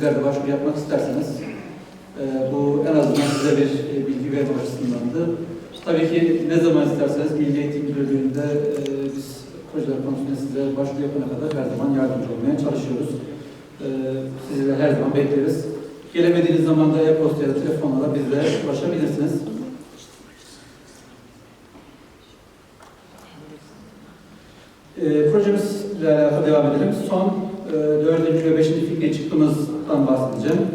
sizler de başvuru yapmak isterseniz e, bu en azından size bir e, bilgi verme açısındandı. Tabii ki ne zaman isterseniz Milli Eğitim Müdürlüğü'nde e, biz projeler konusunda size başvuru yapana kadar her zaman yardımcı olmaya çalışıyoruz. E, sizi de her zaman bekleriz. Gelemediğiniz zaman da e-posta ya da telefonla da bizle ulaşabilirsiniz. E, projemizle alakalı devam edelim. Son e, dördüncü ve beşinci fikri çıktığımızdan bahsedeceğim.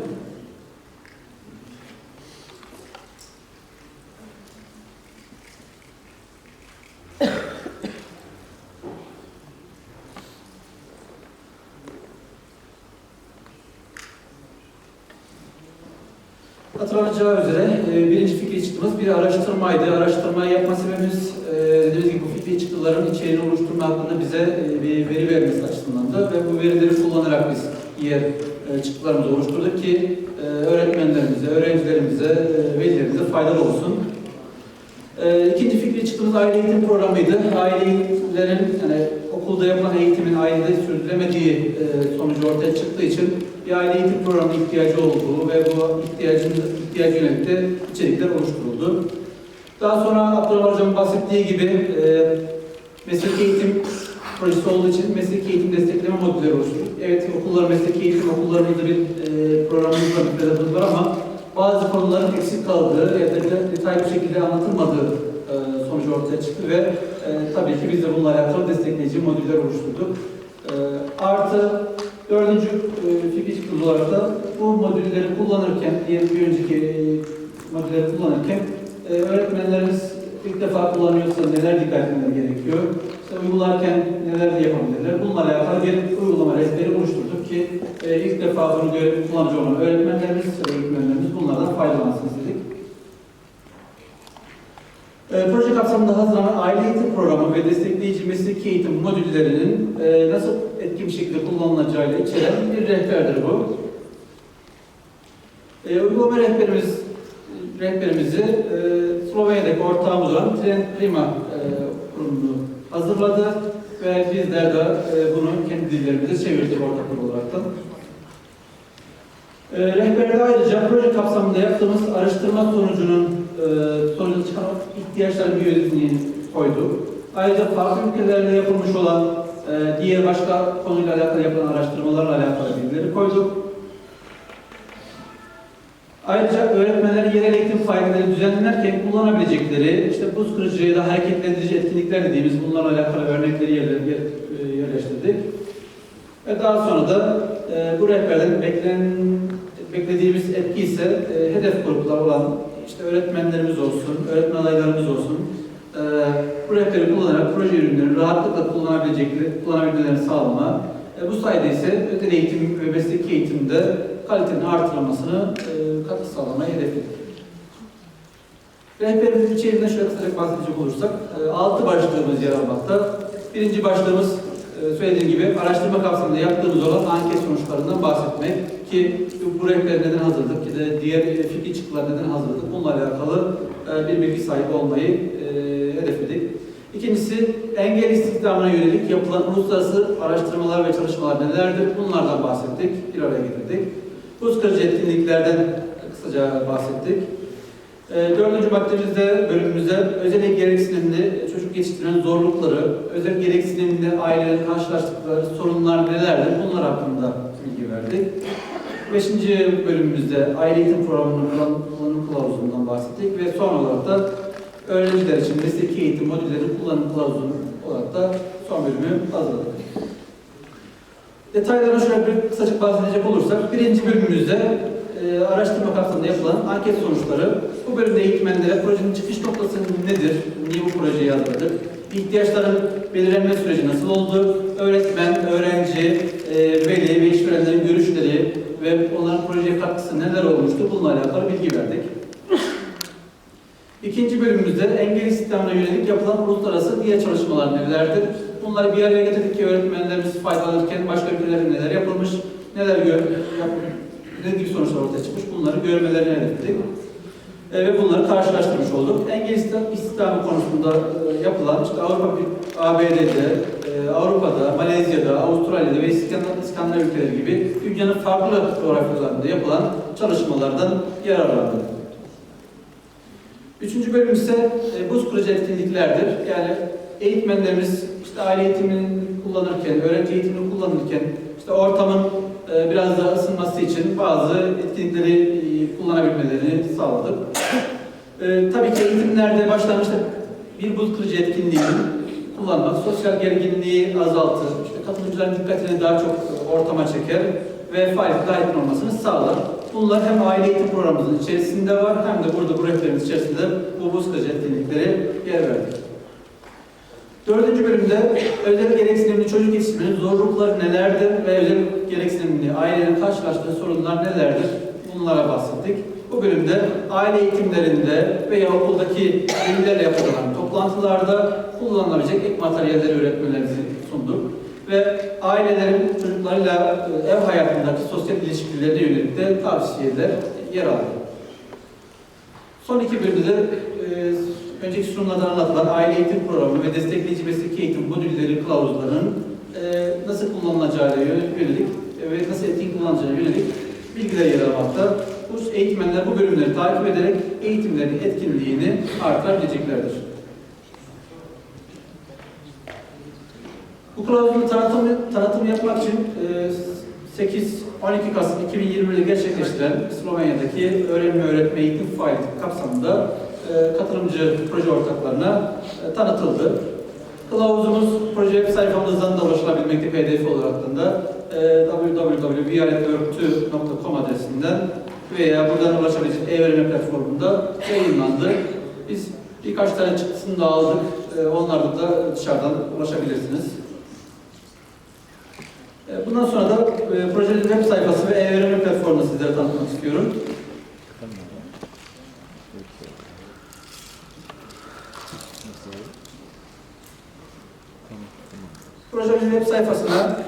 Hatırlanacağı üzere e, birinci fikri çıktığımız bir araştırmaydı. Araştırmayı yapma sebebimiz e, dediğimiz gibi bu fikri çıktıların içeriğini oluşturma hakkında bize e, bir veri vermesi açısındandı ve bu verileri kullanarak biz diğer çıktılarımızı oluşturduk ki e, öğretmenlerimize, öğrencilerimize, e, velilerimize faydalı olsun. E, ikinci fikri çıktığımız aile eğitim programıydı. Ailelerin yani okulda yapılan eğitimin ailede sürdürülemediği e, sonucu ortaya çıktığı için bir aile eğitim programına ihtiyacı olduğu ve bu ihtiyacın ihtiyacı yönelik de içerikler oluşturuldu. Daha sonra Abdurrahman Hocam'ın bahsettiği gibi e, mesleki eğitim projesi olduğu için mesleki eğitim destekleme modülleri oluşturduk. Evet okullar mesleki eğitim okullarımızda bir e, programımız var, bir pedagogumuz var ama bazı konuların eksik kaldığı ya da detaylı bir şekilde anlatılmadığı e, sonucu ortaya çıktı ve e, tabii ki biz de bununla alakalı destekleyici modüller oluşturduk. E, artı dördüncü e, fikir olarak da bu modülleri kullanırken, diğer bir önceki e, modülleri kullanırken e, öğretmenlerimiz ilk defa kullanıyorsa neler dikkat etmeleri gerekiyor? İşte uygularken neler yapabilirler? Bununla alakalı bir uygulama rehberi oluşturduk ki e, ilk defa bunu görev kullanıcı olan öğretmenlerimiz ve eğitmenlerimiz bunlardan faydalansın istedik. E, proje kapsamında hazırlanan aile eğitim programı ve destekleyici mesleki eğitim modüllerinin e, nasıl etkin bir şekilde kullanılacağıyla içeren bir rehberdir bu. E, uygulama rehberimiz rehberimizi e, Slovenya'daki ortağımız olan Trend Prima hazırladı ve bizler de e, bunu kendi dillerimize çevirdik ortaklık olaraktan. E, rehberde ayrıca proje kapsamında yaptığımız araştırma sonucunun e, sonucu çıkan ihtiyaçların bir yönetmeliğini koyduk. Ayrıca farklı ülkelerde yapılmış olan e, diğer başka konuyla alakalı yapılan araştırmalarla alakalı bilgileri koyduk. Ayrıca öğretmenlerin yerel eğitim faaliyetleri düzenlenirken kullanabilecekleri işte buz kırıcı ya da hareketlendirici etkinlikler dediğimiz bunlarla alakalı örnekleri e, yerleştirdik. Ve daha sonra da e, bu rehberden beklen, beklediğimiz etki ise e, hedef gruplar olan işte öğretmenlerimiz olsun, öğretmen adaylarımız olsun, e, bu rehberi kullanarak proje ürünlerini rahatlıkla kullanabilecekleri, kullanabilmelerini sağlama, e, bu sayede ise özel eğitim ve mesleki eğitimde kalitenin artırılmasını e, katkı sağlamayı hedefledik. Rehberimizin içeriğinden şöyle kısaca bahsedecek olursak, e, altı başlığımız yer almakta. Birinci başlığımız e, söylediğim gibi araştırma kapsamında yaptığımız olan anket sonuçlarından bahsetmek ki bu rehber neden hazırladık ki de diğer e, fikir çıktılar neden hazırladık bununla alakalı e, bir bilgi sahibi olmayı hedefledik. İkincisi engel istihdamına yönelik yapılan uluslararası araştırmalar ve çalışmalar nelerdir? Bunlardan bahsettik, bir araya getirdik. Buz kırıcı etkinliklerden kısaca bahsettik. E, dördüncü maddemizde, bölümümüzde özel gereksinimli çocuk yetiştiren zorlukları, özel gereksinimli ailelerin karşılaştıkları sorunlar nelerdir? Bunlar hakkında bilgi verdik. Beşinci bölümümüzde aile eğitim programının kullan- kullanım kılavuzundan bahsettik ve son olarak da öğrenciler için mesleki eğitim modülleri kullanım kılavuzu olarak da son bölümü hazırladık. Detaylarına şöyle bir kısaca bahsedecek olursak, birinci bölümümüzde e, araştırma kapsamında yapılan anket sonuçları, bu bölümde eğitmenlere projenin çıkış noktası nedir, niye bu projeyi hazırladık, ihtiyaçların belirlenme süreci nasıl oldu, öğretmen, öğrenci, e, veli ve işverenlerin görüşleri ve onların projeye katkısı neler olmuştu, bununla alakalı bilgi verdik. İkinci bölümümüzde engel istihdamına yönelik yapılan uluslararası diğer çalışmalar nelerdir? Bunları bir araya getirdik ki öğretmenlerimiz faydalanırken başka ülkelerde neler yapılmış, neler gör, yap, ne gibi sonuçlar ortaya çıkmış bunları görmelerini hedefledik. E, ve bunları karşılaştırmış olduk. Engel istihdam- istihdamı konusunda e, yapılan işte Avrupa, ABD'de, e, Avrupa'da, Malezya'da, Avustralya'da ve İskandinav, ülkeleri gibi dünyanın farklı coğrafyalarında yapılan çalışmalardan yararlandı. Üçüncü bölüm ise e, buz kırıcı etkinliklerdir. Yani eğitmenlerimiz işte aile eğitimini kullanırken, öğrenci eğitimini kullanırken işte ortamın e, biraz daha ısınması için bazı etkinlikleri e, kullanabilmelerini sağladık. E, tabii ki eğitimlerde başlangıçta bir buz kırıcı etkinliğini kullanmak sosyal gerginliği azaltır, işte katılımcıların dikkatini daha çok e, ortama çeker ve daha etkin olmasını sağlar. Bunlar hem aile eğitim programımızın içerisinde var hem de burada bu rehberimiz içerisinde bu buz kırıcı etkinliklere yer verdik. Dördüncü bölümde özel gereksinimli çocuk yetiştirmenin zorlukları nelerdir ve özel gereksinimli ailelerin karşılaştığı sorunlar nelerdir bunlara bahsettik. Bu bölümde aile eğitimlerinde veya okuldaki velilerle yapılan toplantılarda kullanılabilecek ek materyalleri öğretmelerimizi sunduk. Ve ailelerin çocuklarıyla e, ev hayatındaki sosyal ilişkilerine yönelik de tavsiyeler yer aldı. Son iki bölümde de e, önceki sunumlarda anlatılan aile eğitim programı ve destekleyici mesleki eğitim modülleri kılavuzlarının e, nasıl kullanılacağına yönelik ve nasıl etkin kullanılacağına yönelik bilgiler yer almakta. Bu eğitmenler bu bölümleri takip ederek eğitimlerin etkinliğini artırabileceklerdir. Bu kılavuzun tanıtımı, tanıtımı yapmak için e, 8-12 Kasım 2020'de gerçekleştirilen Slovenya'daki öğrenme öğretme eğitim faaliyeti kapsamında e, katılımcı proje ortaklarına e, tanıtıldı. Kılavuzumuz proje web sayfamızdan da ulaşılabilmekte pdf olarak da e, www.viyaletörtü.com adresinden veya buradan ulaşabilecek e-öğrenme platformunda yayınlandı. Biz birkaç tane çıktısını da aldık. E, onlardan da dışarıdan ulaşabilirsiniz. E, Bundan sonra da e, projenin web sayfası ve e-öğrenme platformunu sizlere tanıtmak istiyorum. Projemizin web sayfasına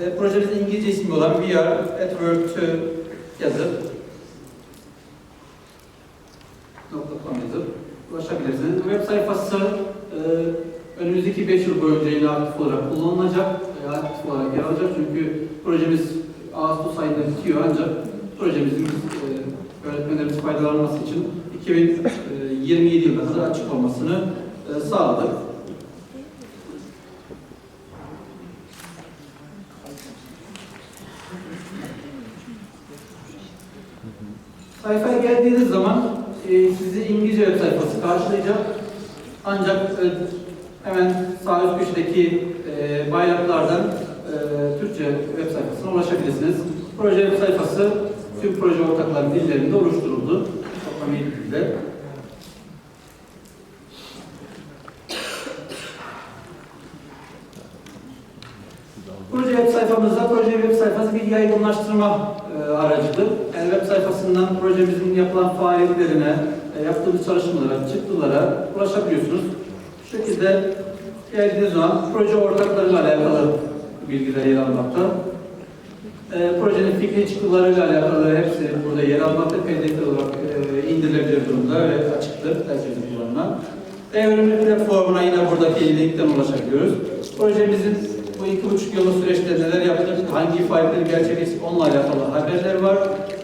e, projemizin İngilizce ismi olan VR at Work to yazıp .com yazıp ulaşabilirsiniz. Web sayfası e, önümüzdeki 5 yıl boyunca yine aktif olarak kullanılacak, aktif olarak yer alacak çünkü projemiz Ağustos ayında bitiyor ancak projemizin e, öğretmenlerimiz faydalanması için 2027 yılına kadar açık olmasını e, sağladık. Sayfaya geldiğiniz zaman e, sizi İngilizce web sayfası karşılayacak. Ancak e, hemen sağ üst köşedeki e, bayraklardan e, Türkçe web sayfasına ulaşabilirsiniz. Proje web sayfası tüm proje ortaklarının dillerinde oluşturuldu. Toplam 7 dilde. Proje web sayfamızda proje web sayfası bir yaygınlaştırma e, aracıdır. Yani web sayfasından projemizin yapılan faaliyetlerine, e, yaptığımız çalışmalara, çıktılara ulaşabiliyorsunuz. Bu şekilde geldiğiniz zaman proje ortaklarıyla alakalı bilgiler yer almakta. E, projenin fikri çıktılarıyla alakalı hepsi burada yer almakta. PDF olarak e, indirilebilir durumda ve açıktır herkesin kullanımına. E-öğrenme platformuna yine buradaki linkten ulaşabiliyoruz. Projemizin bu iki buçuk yıllık süreçte neler yaptık, hangi faaliyetleri gerçekleştik onunla alakalı haberler var.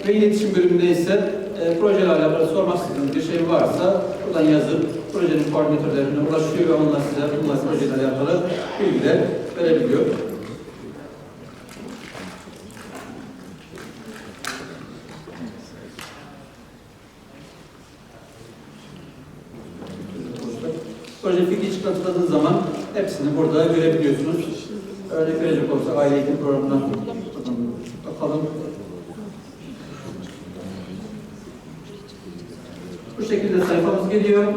Ve iletişim bölümünde ise e, projeyle alakalı sormak istediğiniz bir şey varsa buradan yazıp projenin koordinatörlerine ulaşıyor ve onlar size bunlar projeyle alakalı bilgiler verebiliyor. Proje fikri çıkartıldığınız zaman hepsini burada görebiliyorsunuz. Örnek verecek olursak aile eğitim programından bakalım. Bu şekilde sayfamız geliyor.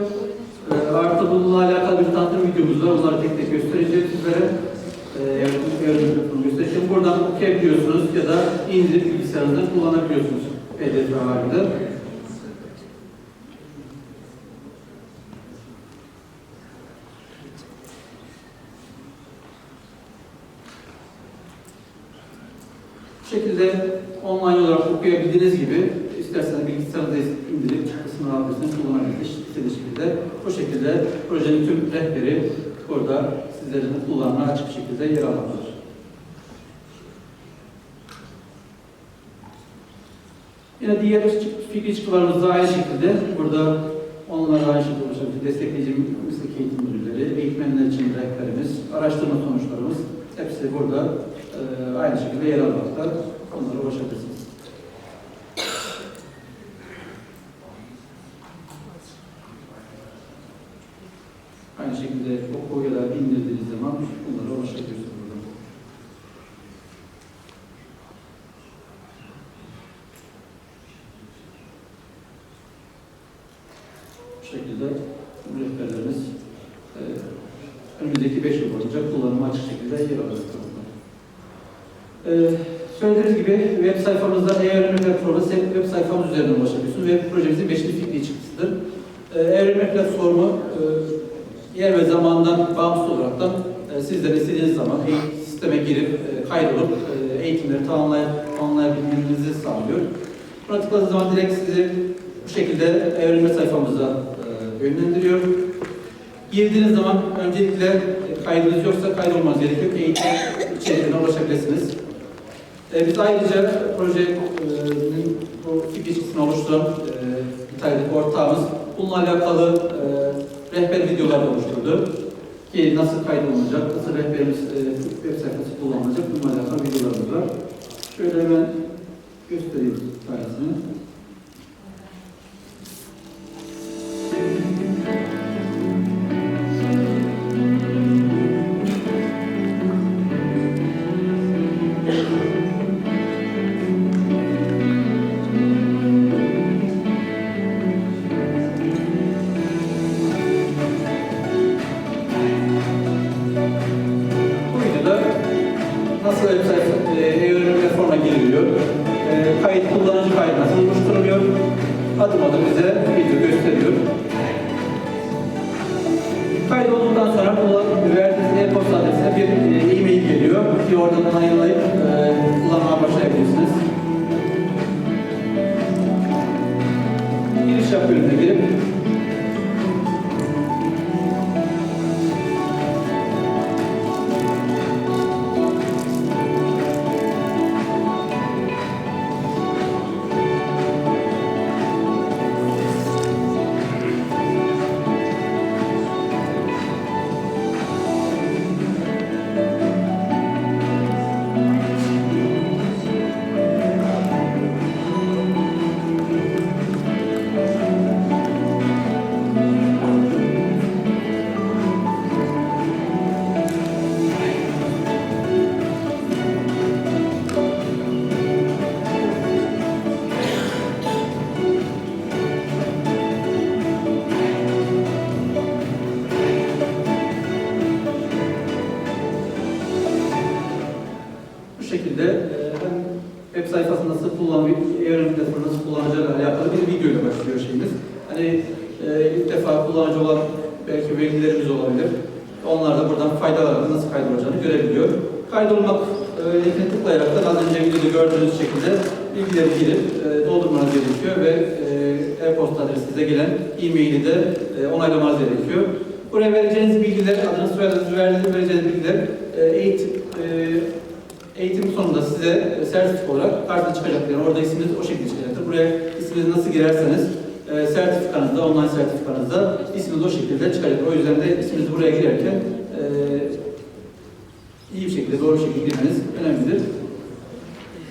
Artı bununla alakalı bir tanıtım videomuz var. Onları tek tek göstereceğim sizlere. Ee, göstereceğim. Buradan okuyabiliyorsunuz ya da indirip bilgisayarınızda kullanabiliyorsunuz. PDF halinde. Şekilde online olarak okuyabildiğiniz gibi isterseniz bilgisayarınıza indirip çıktısını alabilirsiniz, kullanabilirsiniz istediğiniz şekilde. Bu şekilde projenin tüm rehberi burada sizlerin kullanımına açık şekilde yer almaktadır. Yine diğer fikri çıktılarımız da aynı şekilde burada onlara aynı şekilde ulaşabilir. Destekleyici meslek eğitim müdürleri, eğitmenler için rehberimiz, araştırma sonuçlarımız hepsi burada e, aynı şekilde yer almakta. Onlara ulaşabilirsiniz. Aynı şekilde oku ya da indirdiğiniz zaman bunlara ulaşabiliyorsunuz. Bu şekilde rehberlerimiz e, önümüzdeki 5 yıl boyunca kullanıma açık şekilde yer alacak. E, söylediğimiz gibi web sayfamızda e-öğrenme platformu web sayfamız üzerinden ulaşabiliyorsunuz. Web projemizin 5. fikri çıktısıdır. E, e-öğrenme platformu yer ve zamandan bağımsız olarak da e, sizler istediğiniz zaman eğitim sisteme girip e, kaydolup e, eğitimleri tamamlay tamamlayabilmenizi sağlıyor. Buna tıkladığınız zaman direkt sizi bu şekilde öğrenme sayfamıza e, yönlendiriyor. Girdiğiniz zaman öncelikle e, kaydınız yoksa kaydolmanız gerekiyor ki eğitim içeriğine ulaşabilirsiniz. E, biz ayrıca projenin bu fikir çıktısını oluşturan e, İtalya'daki ortağımız bununla alakalı e, rehber videolar oluşturdu. Ki nasıl kaydolunacak, nasıl rehberimiz e, web sayfası kullanılacak bununla alakalı videolarımız var. Şöyle hemen göstereyim tanesini. Kaydolmak linkine tıklayarak da az önce videoda gördüğünüz şekilde bilgileri girip e, doldurmanız gerekiyor ve e, e-posta adresinize gelen e-maili de e, onaylamanız gerekiyor. Buraya vereceğiniz bilgiler, adınız, soyadınız, verdiğiniz vereceğiniz bilgiler e, eğitim, e, eğitim sonunda size e, sertifika olarak karşına çıkacaktır. Yani orada isminiz o şekilde çıkacaktır. Buraya isminizi nasıl girerseniz e, sertifikanızda, online sertifikanızda isminiz o şekilde çıkacaktır. O yüzden de isminizi buraya girerken e, iyi bir şekilde, doğru bir şekilde girmeniz önemlidir.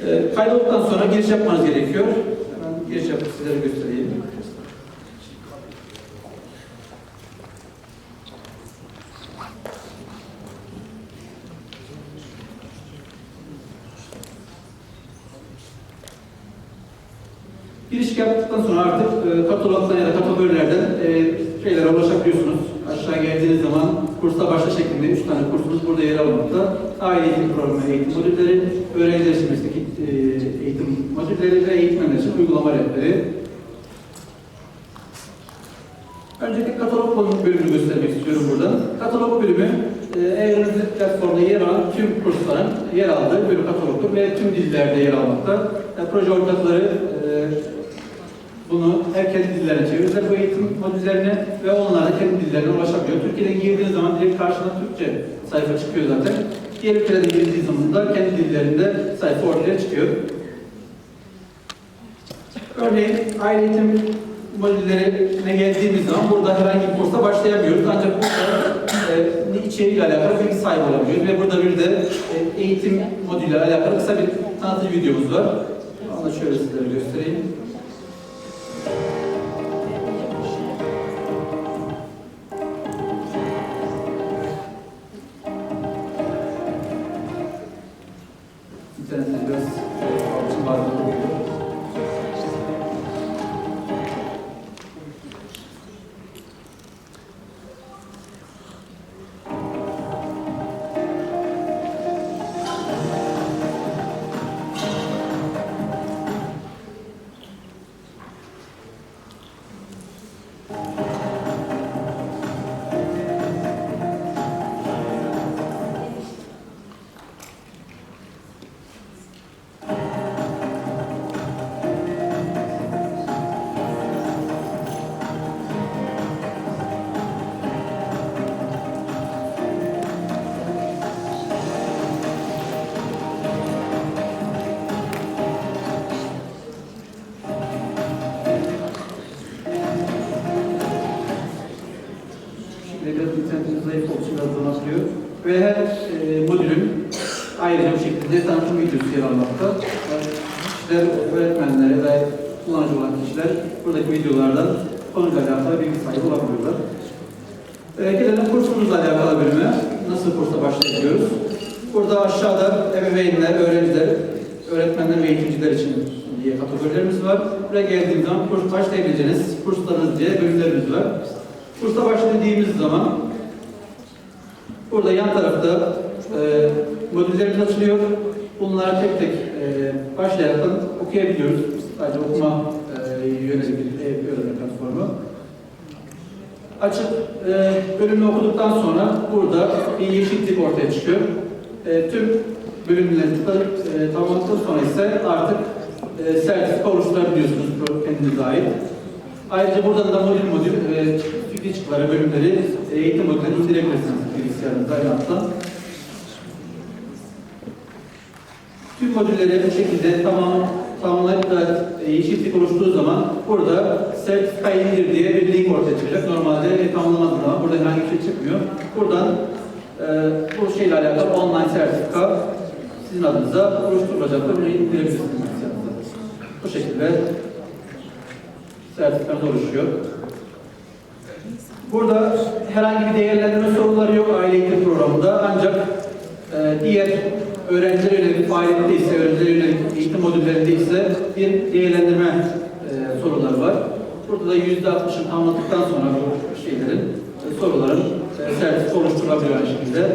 E, kaydolduktan sonra giriş yapmanız gerekiyor. Hemen giriş yapıp sizlere göstereyim. Giriş yaptıktan sonra artık e, katalogdan ya da kategorilerden e, şeylere ulaşabiliyorsunuz. Aşağı geldiğiniz zaman kursa başla şeklinde 3 tane kursunuz burada yer almakta. Aile eğitim programı eğitim modülleri, öğrenciler için mesleki e, eğitim modülleri ve eğitmenler için uygulama rehberi. Öncelikle katalog bölümü- bölümünü göstermek istiyorum buradan. Katalog bölümü e, e-öğrenim platformunda yer alan tüm kursların yer aldığı bölüm katalogdur ve tüm dillerde yer almakta. Yani proje ortakları e, bunu hem kendi dillerine çeviriyorlar bu eğitim modüllerine ve onlar da kendi dillerine ulaşabiliyor. Türkiye'den girdiğiniz zaman direkt karşına Türkçe sayfa çıkıyor zaten. Diğer ülkelere girdiği zaman da kendi dillerinde sayfa ortaya çıkıyor. Örneğin aile eğitim modüllerine geldiğimiz zaman burada herhangi bir kursa başlayamıyoruz. Ancak burada e, içeriğiyle alakalı bilgi sahibi olabiliyoruz. Ve burada bir de e, eğitim modülüyle alakalı kısa bir tanıtıcı videomuz var. Onu da şöyle sizlere göstereyim. Kişiler, öğretmenler ya da kullanıcı olan kişiler buradaki videolardan konuyla alakalı bilgi sahibi olabiliyorlar. E, gelelim kursumuzla alakalı bölüme. Nasıl kursa başlayabiliyoruz? Burada aşağıda ebeveynler, öğrenciler, öğretmenler ve eğitimciler için diye kategorilerimiz var. Buraya geldiğimiz zaman kurs başlayabileceğiniz kurslarınız diye bölümlerimiz var. Kursa başladığımız zaman burada yan tarafta e, modüllerimiz açılıyor. Bunları tek tek başlayarak okuyabiliyoruz. Sadece okuma e, yönelik bir öğrenme platformu. Açıp e, bölümü okuduktan sonra burada bir yeşil tip ortaya çıkıyor. E, tüm bölümleri tamamladıktan sonra ise artık sertifika oluşturabiliyorsunuz kendinize ait. Ayrıca buradan da modül modül fikri çıktıları bölümleri eğitim modüllerini indirebilirsiniz bilgisayarınızda aynı Tüm modülleri bu şekilde tamam tamamlayıp da yeşil tik oluştuğu zaman burada sertifika indir diye bir link ortaya çıkacak. Normalde e, tamamlamadığı zaman burada herhangi bir şey çıkmıyor. Buradan e, bu şeyle alakalı online sertifika sizin adınıza oluşturulacaktır. Bunu indirebilirsiniz. Bu şekilde sertifikanız oluşuyor. Burada herhangi bir değerlendirme soruları yok aile eğitim programında ancak e, diğer öğrencilere yönelik faaliyette ise, öğrencilere yönelik eğitim modüllerinde ise bir değerlendirme e, soruları var. Burada da yüzde altmışını tamamladıktan sonra bu şeylerin, e, soruların e, sertifika oluşturulabiliyor aynı şekilde.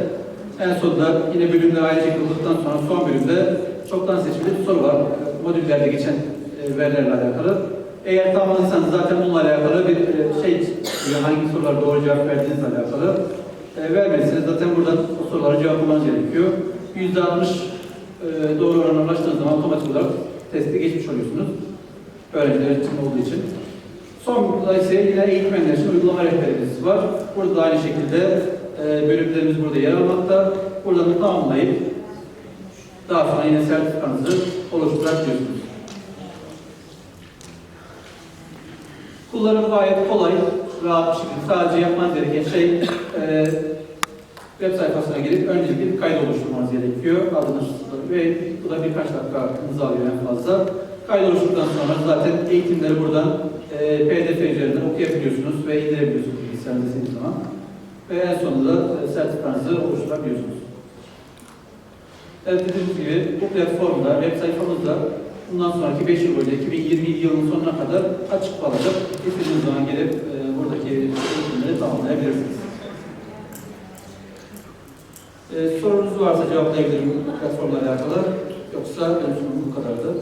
En sonunda yine bölümler ayrıca yapıldıktan sonra son bölümde çoktan seçmeli bir soru var. E, Modüllerde geçen e, verilerle alakalı. Eğer tamamladıysanız zaten bununla alakalı bir e, şey çıkıyor. Hangi sorulara doğru cevap verdiğinizle alakalı. E, vermediyseniz zaten buradan o sorulara cevaplamanız gerekiyor. Yüzde altmış e, doğru orana ulaştığınız zaman otomatik olarak testi geçmiş oluyorsunuz. Öğrenciler için olduğu için. Son burada ise yine eğitmenler için uygulama rehberimiz var. Burada da aynı şekilde e, bölümlerimiz burada yer almakta. Buradan tamamlayıp daha sonra yine sertifikanızı oluşturabiliyorsunuz. Kullanım gayet kolay, rahat bir şekilde. Sadece yapmanız gereken şey e, web sayfasına girip öncelikle bir kayıt oluşturmanız gerekiyor. Adınız ve bu da birkaç dakikanızı alıyor en fazla. Kayıt oluşturduktan sonra zaten eğitimleri buradan e, PDF üzerinden okuyabiliyorsunuz ve indirebiliyorsunuz bilgisayarınızda istediğiniz zaman. Ve en sonunda da e, sertifikanızı oluşturabiliyorsunuz. Evet dediğimiz gibi bu platformda, web sayfamızda bundan sonraki 5 yıl boyunca 2020 yılının sonuna kadar açık kalacak. İstediğiniz zaman gelip e, buradaki eğitimleri tamamlayabilirsiniz. Ee, e, sorunuz varsa cevaplayabilirim platformla alakalı. Yoksa benim bu kadardı.